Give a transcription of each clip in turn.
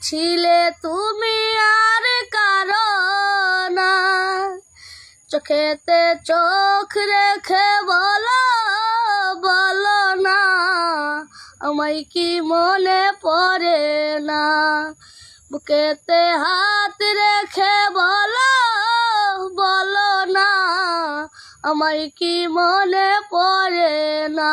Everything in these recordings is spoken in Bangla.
বলেছিলে তুমি আর কারও না চোখেতে চোখ রেখে বলো বলো না, আমায় কি মনে পড়ে না? বুকেতে হাত রেখে বলো বলো না, আমায় কি মনে পড়ে না?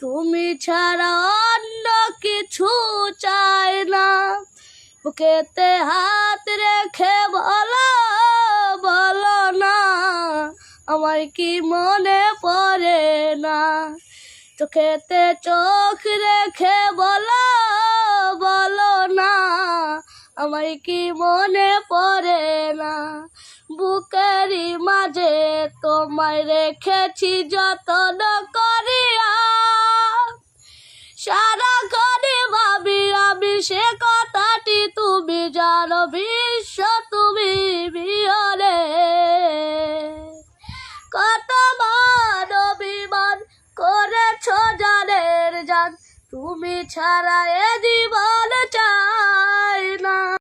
তুমি ছাড়া অন্য কিছু চাই না। বুকেতে হাত রেখে বলো বলো না আমার কি মনে পড়ে না? চোখেতে চোখ রেখে বলো বলো না আমার কি মনে পড়ে না? বুকেরই মাঝে তোমায় রেখেছি যতন করিয়া সারা ঘরে ভাবি, আমি সে কথাটি তুমি জানো, বিশ্ব তুমি বিহরে কত মান অভিমান করেছ জানের জান, তুমি ছাড়া এ জীবন চা